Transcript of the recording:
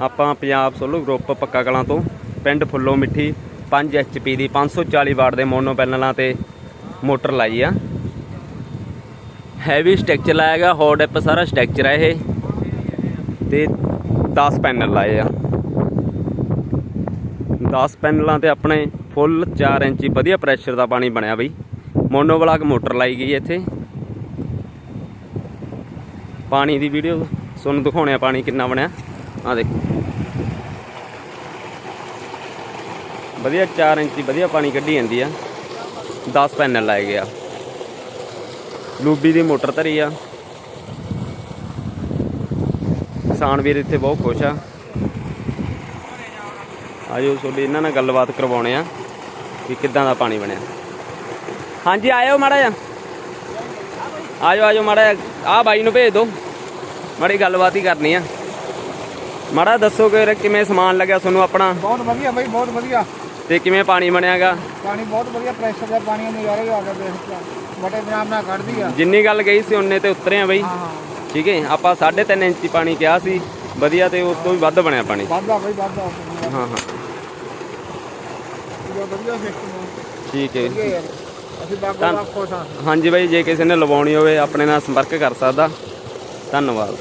ਆਪਾਂ Punjab solo group ਪੱਕਾ ਕਲਾਂ ਤੋਂ, ਪਿੰਡ ਫੁੱਲੋ ਮਿੱਠੀ 5 ਐਚਪੀ ਦੀ 540 ਵਾਟ ਦੇ ਮੋਨੋ ਪੈਨਲਾਂ ਤੇ ਮੋਟਰ ਲਾਈ ਆ। ਹੈਵੀ ਸਟਰਕਚਰ ਲਾਇਆ ਗਿਆ ਹੌਟ ਡਿਪ ਸਾਰਾ ਸਟਰਕਚਰ ਹੈ ਇਹ, ਤੇ 10 ਪੈਨਲ ਲਾਏ ਆ। 10 ਪੈਨਲਾਂ ਤੇ ਆਪਣੇ ਫੁੱਲ 4 ਇੰਚੀ ਵਧੀਆ ਪ੍ਰੈਸ਼ਰ ਦਾ ਪਾਣੀ ਬਣਿਆ ਬਈ। ਮੋਨੋ ਬਲਾਕ ਮੋਟਰ ਲਾਈ ਗਈ ਇੱਥੇ। ਪਾਣੀ ਦੀ ਵੀਡੀਓ ਤੁਹਾਨੂੰ ਦਿਖਾਉਣੇ ਆ ਪਾਣੀ ਕਿੰਨਾ ਬਣਿਆ। ਆ ਦੇਖੋ। ਵਧੀਆ 4 ਇੰਚੀ, ਵਧੀਆ ਪਾਣੀ ਕੱਢੀ ਜਾਂਦੀ ਆ। 10 ਪੈਨਲ ਲਾਏ ਗਿਆ ਲੂਬੀ ਦੀ ਮੋਟਰ ਧਰੀ ਆ। ਕਿਸਾਨ ਵੀਰ ਇੱਥੇ ਬਹੁਤ ਖੁਸ਼ ਆ। ਆਜੋ ਤੁਹਾਡੀ ਇਹਨਾਂ ਨਾਲ ਗੱਲਬਾਤ ਕਰਵਾਉਣੇ ਆ ਕਿ ਕਿੱਦਾਂ ਦਾ ਪਾਣੀ ਬਣਿਆ। ਹਾਂਜੀ, ਆਇਓ ਮਾੜਾ ਜਿਹਾ। ਆਜੋ ਆਜੋ ਮਾੜਾ ਜਿਹਾ। ਆ ਬਾਈ ਨੂੰ ਭੇਜ ਦਿਓ। ਮਾੜੀ ਗੱਲਬਾਤ ਹੀ ਕਰਨੀ ਆ। ਮਾੜਾ ਦੱਸੋ ਕਿ ਕਿਵੇਂ ਸਮਾਨ ਲੱਗਿਆ ਤੁਹਾਨੂੰ ਆਪਣਾ? ਬਹੁਤ ਵਧੀਆ ਬਾਈ ਬਹੁਤ ਵਧੀਆ। ਤੇ ਕਿਵੇਂ ਪਾਣੀ ਬਣਿਆਗਾ? ਪਾਣੀ ਬਹੁਤ ਵਧੀਆ ਪ੍ਰੈਸ਼ਰ ਦਾ ਪਾਣੀ ਨਜ਼ਾਰੇ ਆ ਗਿਆ ਦੇਖ ਬੜੇ ਪੰਜਾਬ ਨਾਲ ਕੱਢਦੀ ਆ। ਜਿੰਨੀ ਗੱਲ ਗਈ ਸੀ ਉਹਨੇ ਤੇ ਉਤਰੇ ਆ ਬਈ। ਠੀਕ ਹੈ ਆਪਾਂ 3.5 ਇੰਚੀ ਪਾਣੀ ਕਿਹਾ ਸੀ। ਵਧੀਆ ਤੇ ਉਸ ਤੋਂ ਵੀ ਵੱਧ ਬਣਿਆ ਪਾਣੀ। ਵਾਧਾ ਬਾਈ ਵਾਧਾ ਹਾਂ ਹਾਂ। ਠੀਕ ਹੈ। ਅਸੀਂ ਬਾਗ ਖੁਸ਼ ਹਾਂ ਹਾਂਜੀ ਬਾਈ ਜੇ ਕਿਸੇ ਨੇ ਲਵਾਉਣੀ ਹੋਵੇ ਆਪਣੇ ਨਾਲ ਸੰਪਰਕ ਕਰ ਸਕਦਾ। ਧੰਨਵਾਦ।